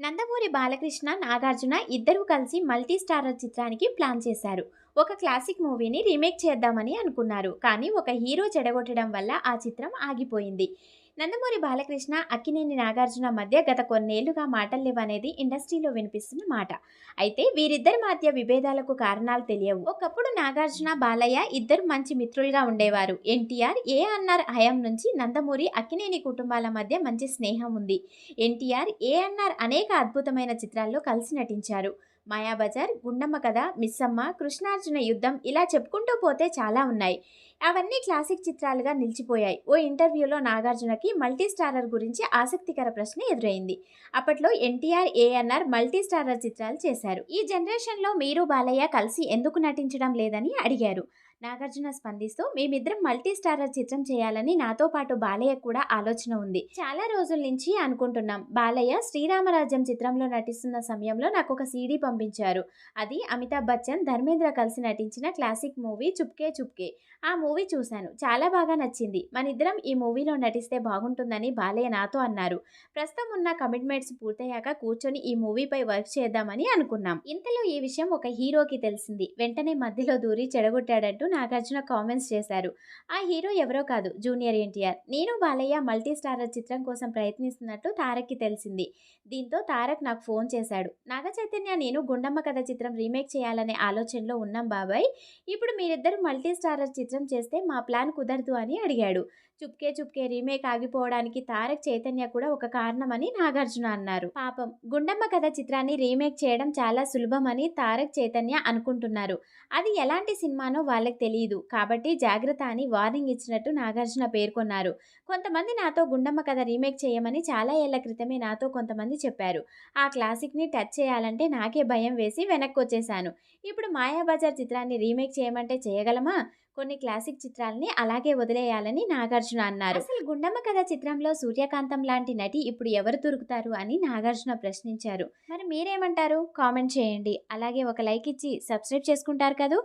నందమూరి బాలకృష్ణ నాగార్జున ఇద్దరూ కలిసి multi starrer చిత్రానికి ప్లాన్ చేశారు. ఒక క్లాసిక్ మూవీని రీమేక్ చేద్దామని అనుకున్నారు. కానీ ఒక హీరో చెడగొట్టడం వల్ల ఆ చిత్రం ఆగిపోయింది. నందమూరి బాలకృష్ణ అక్కినేని నాగార్జున మధ్య గత కొన్నేళ్ళుగా మాటలు లేవనేది ఇండస్ట్రీలో వినిపిస్తున్న మాట. అయితే వీరిద్దరి మధ్య విభేదాలకు కారణాలు తెలియవు. ఒకప్పుడు నాగార్జున బాలయ్య ఇద్దరు మంచి మిత్రులుగా ఉండేవారు. ఎన్టీఆర్ ఏఎన్ఆర్ హయం నుంచి నందమూరి అక్కినేని కుటుంబాల మధ్య మంచి స్నేహం ఉంది. ఎన్టీఆర్ ఏఎన్ఆర్ అనేక అద్భుతమైన చిత్రాల్లో కలిసి నటించారు. మాయాబజార్ గుండమ్మ కథ మిస్సమ్మ కృష్ణార్జున యుద్ధం ఇలా చెప్పుకుంటూ పోతే చాలా ఉన్నాయి. అవన్నీ క్లాసిక్ చిత్రాలుగా నిలిచిపోయాయి. ఓ ఇంటర్వ్యూలో నాగార్జునకి మల్టీ స్టారర్ గురించి ఆసక్తికర ప్రశ్న ఎదురైంది. అప్పట్లో ఎన్టీఆర్ ఏఎన్ఆర్ మల్టీ స్టారర్ చిత్రాలు చేశారు. ఈ జనరేషన్లో మీరు బాలయ్య కలిసి ఎందుకు నటించడం లేదని అడిగారు. నాగార్జున స్పందిస్తూ మేమిద్దరం మల్టీ స్టారర్ చిత్రం చేయాలని నాతో పాటు బాలయ్య కూడా ఆలోచన ఉంది. చాలా రోజుల నుంచి అనుకుంటున్నాం. బాలయ్య శ్రీరామరాజ్యం చిత్రంలో నటిస్తున్న సమయంలో నాకు ఒక సీడీ పంపించారు. అది అమితాబ్ బచ్చన్ ధర్మేంద్ర కలిసి నటించిన క్లాసిక్ మూవీ చుప్కే చుప్కే. ఆ మూవీ చూశాను. చాలా బాగా నచ్చింది. మనిద్దరం ఈ మూవీలో నటిస్తే బాగుంటుందని బాలయ్య నాతో అన్నారు. ప్రస్తుతం ఉన్న కమిట్మెంట్స్ పూర్తయ్యాక కూర్చొని ఈ మూవీపై వర్క్ చేద్దామని అనుకున్నాం. ఇంతలో ఈ విషయం ఒక హీరోకి తెలిసింది. వెంటనే మధ్యలో దూరి చెడగొట్టాడంటూ నాగార్జున కామెంట్స్ చేశారు. ఆ హీరో ఎవరో కాదు జూనియర్ ఎన్టీఆర్. నేను బాలయ్య మల్టీ స్టారర్ చిత్రం కోసం ప్రయత్నిస్తున్నట్టు తారక్కి తెలిసింది. దీంతో తారక్ నాకు ఫోన్ చేశాడు. నాగ చైతన్య నేను గుండమ్మ కథ చిత్రం రీమేక్ చేయాలనే ఆలోచనలో ఉన్నాం బాబాయ్. ఇప్పుడు మీరిద్దరు మల్టీ స్టారర్ చిత్రం చేస్తే మా ప్లాన్ కుదరదు అని అడిగాడు. చుప్కే చుప్కే రీమేక్ ఆగిపోవడానికి తారక్ చైతన్య కూడా ఒక కారణమని నాగార్జున అన్నారు. పాపం గుండమ్మ కథ చిత్రాన్ని రీమేక్ చేయడం చాలా సులభమని తారక్ చైతన్య అనుకుంటున్నారు. అది ఎలాంటి సినిమానో వాళ్ళకి తెలియదు కాబట్టి జాగ్రత్త అని వార్నింగ్ ఇచ్చినట్టు నాగార్జున పేర్కొన్నారు. కొంతమంది నాతో గుండమ్మ కథ రీమేక్ చేయమని చాలా ఏళ్ళ క్రితమే నాతో కొంతమంది చెప్పారు. ఆ క్లాసిక్ని టచ్ చేయాలంటే నాకే భయం వేసి వెనక్కి వచ్చేసాను ఇప్పుడు మాయాబజార్ చిత్రాన్ని రీమేక్ చేయమంటే చేయగలమా? కొన్ని క్లాసిక్ చిత్రాలని అలాగే వదిలేయాలని నాగార్జున అన్నారు. అసలు గుండమ్మ కథ చిత్రంలో సూర్యకాంతం లాంటి నటి ఇప్పుడు ఎవరు దొరుకుతారు అని నాగార్జున ప్రశ్నించారు. మరి మీరేమంటారు? కామెంట్ చేయండి. అలాగే ఒక లైక్ ఇచ్చి సబ్స్క్రైబ్ చేసుకుంటారు కదూ?